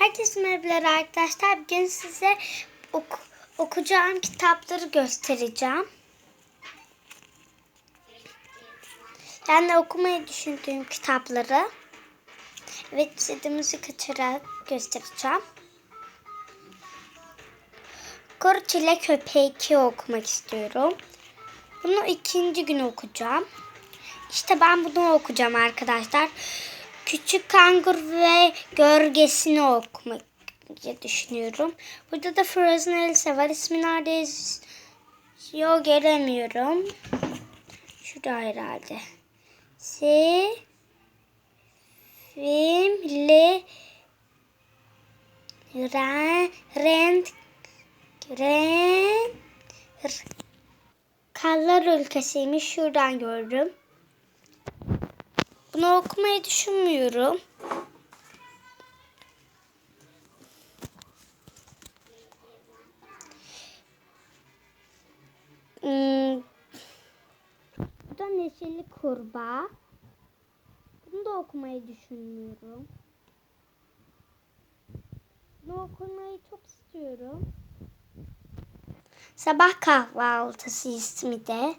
Herkese merhabalar arkadaşlar. Bugün size oku- okuyacağım kitapları göstereceğim. Yani okumayı düşündüğüm kitapları. De müzik açarak göstereceğim. Kuru Çilek Köpeği 2 okumak istiyorum. Bunu ikinci gün okuyacağım. İşte ben bunu okuyacağım arkadaşlar. Küçük Kangur ve Gölgesini okumak düşünüyorum. Burada da Frozen Elsa var. İsmi nerede yazıyor göremiyorum. Şurada herhalde. Se Filmli Ren Rent Ren Kallar ülkesiymiş. Şuradan gördüm. Bunu okumayı düşünmüyorum. Hmm. Bu da Neşeli Kurbağa. Bunu da okumayı düşünmüyorum. Bunu okumayı çok istiyorum. Sabah kahvaltısı ismi de.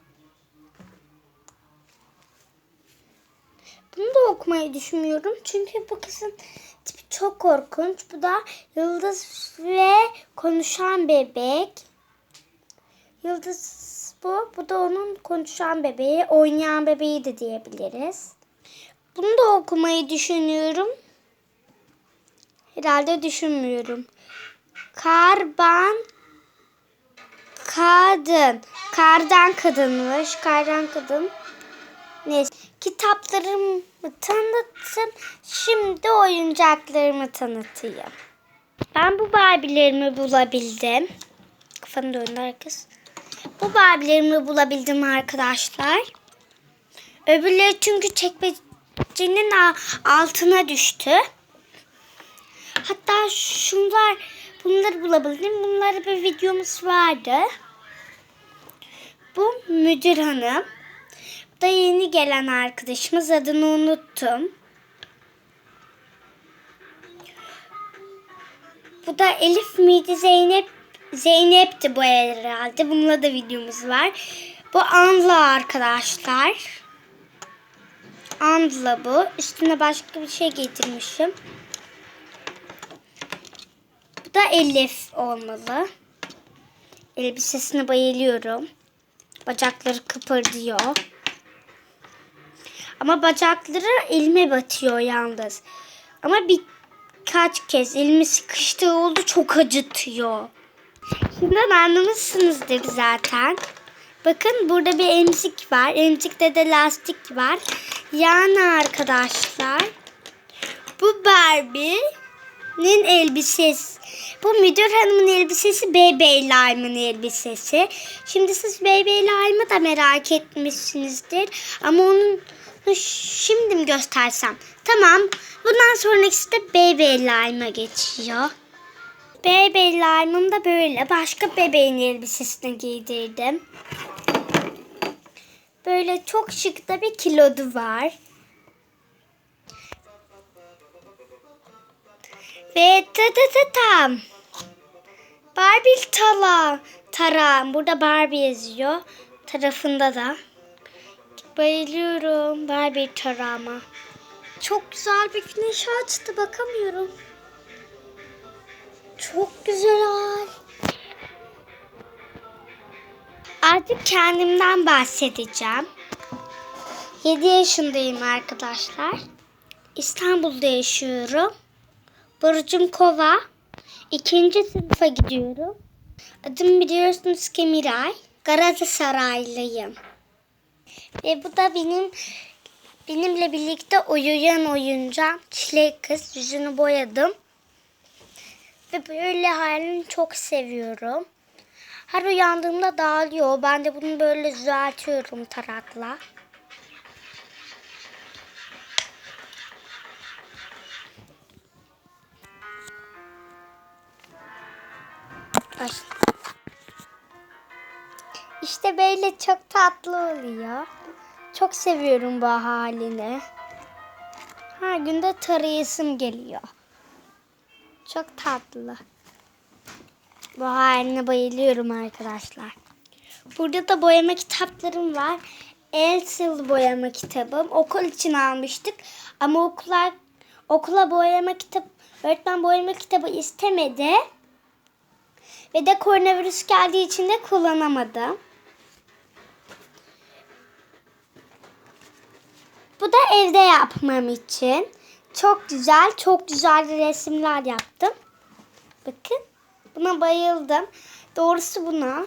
Okumayı düşünmüyorum. Çünkü bu kızın tipi çok korkunç. Bu da Yıldız ve konuşan bebek. Yıldız bu. Bu da onun konuşan bebeği. Oynayan bebeği de diyebiliriz. Bunu da okumayı düşünüyorum. Herhalde düşünmüyorum. Karban kadın. Kardan kadınmış. Kardan kadın. Neyse. Kitaplarımı tanıttım. Şimdi oyuncaklarımı tanıtayım. Ben bu Barbie'lerimi bulabildim. Kafanı döndü herkes. Bu Barbie'lerimi bulabildim arkadaşlar. Öbürleri çünkü çekmecenin altına düştü. Hatta şunlar bunları bulabildim. Bunları bir videomuz vardı. Bu müdür hanım. Da yeni gelen arkadaşımız. Adını unuttum. Bu da Elif miydi Zeynep? Zeynep'ti bu herhalde. Bununla da videomuz var. Bu Anla arkadaşlar. Anla bu. Üstüne başka bir şey getirmişim. Bu da Elif olmalı. Elbisesine bayılıyorum. Bacakları kıpırdıyor. Ama bacakları elime batıyor yalnız. Ama birkaç kez elimi sıkıştığı oldu çok acıtıyor. Şimdiden anlamışsınızdır zaten. Bakın burada bir emzik var. Emzikte de lastik var. Yani arkadaşlar bu Barbie'nin elbisesi. Bu müdür hanımın elbisesi Baby Lime'ın elbisesi. Şimdi siz Baby Lime'ı da merak etmişsinizdir. Ama onun şimdi mi göstersem? Tamam. Bundan sonraki de Baby Lime'a geçiyor. Baby Lime'ım da böyle. Başka bebeğin elbisesini giydirdim. Böyle çok şık da bir kilodu var. Ve ta ta ta tam. Barbie tala. Taram. Burada Barbie yazıyor. Tarafında da. Bayılıyorum Barbie tarama. Çok güzel bir güneş açtı. Bakamıyorum. Çok güzel. Artık kendimden bahsedeceğim. 7 yaşındayım arkadaşlar. İstanbul'da yaşıyorum. Burcum Kova. İkinci sınıfa gidiyorum. Adım biliyorsunuz ki Miray. Galatasaraylıyım. Ve bu da benim benimle birlikte uyuyan oyuncağım. Çilek kız. Yüzünü boyadım. Ve böyle halini çok seviyorum. Her uyandığımda dağılıyor. Ben de bunu böyle düzeltiyorum tarakla. Baş- İşte böyle çok tatlı oluyor. Çok seviyorum bu halini. Her günde tarayasım geliyor. Çok tatlı. Bu haline bayılıyorum arkadaşlar. Burada da boyama kitaplarım var. Elsil boyama kitabım. Okul için almıştık. Ama okula, okula boyama kitap, öğretmen boyama kitabı istemedi. Ve de koronavirüs geldiği için de kullanamadım. Bu da evde yapmam için. Çok güzel, çok güzel resimler yaptım. Bakın. Buna bayıldım. Doğrusu buna.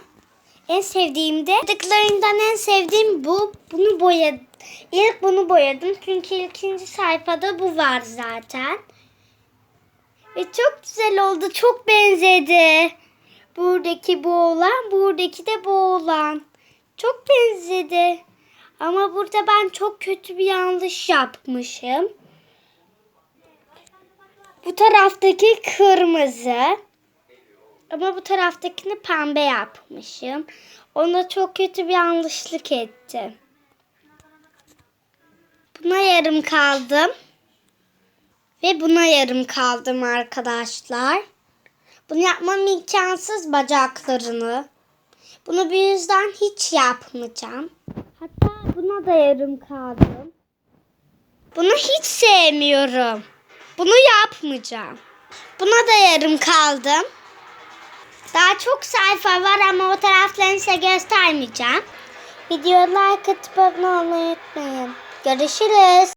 En sevdiğim de yaptıklarından en sevdiğim bu. Bunu boyadım. İlk bunu boyadım. Çünkü ikinci sayfada bu var zaten. Ve çok güzel oldu. Çok benzedi. Buradaki bu olan, buradaki de bu olan. Çok benzedi. Ama burada ben çok kötü bir yanlış yapmışım. Bu taraftaki kırmızı. Ama bu taraftakini pembe yapmışım. Ona çok kötü bir yanlışlık ettim. Buna yarım kaldım. Ve buna yarım kaldım arkadaşlar. Bunu yapmam imkansız bacaklarını. Bunu bir yüzden hiç yapmayacağım. Buna da yarım kaldım. Bunu hiç sevmiyorum. Bunu yapmayacağım. Buna da yarım kaldım. Daha çok sayfa var ama o taraflarını size göstermeyeceğim. Videoya like atıp abone olmayı unutmayın. Görüşürüz.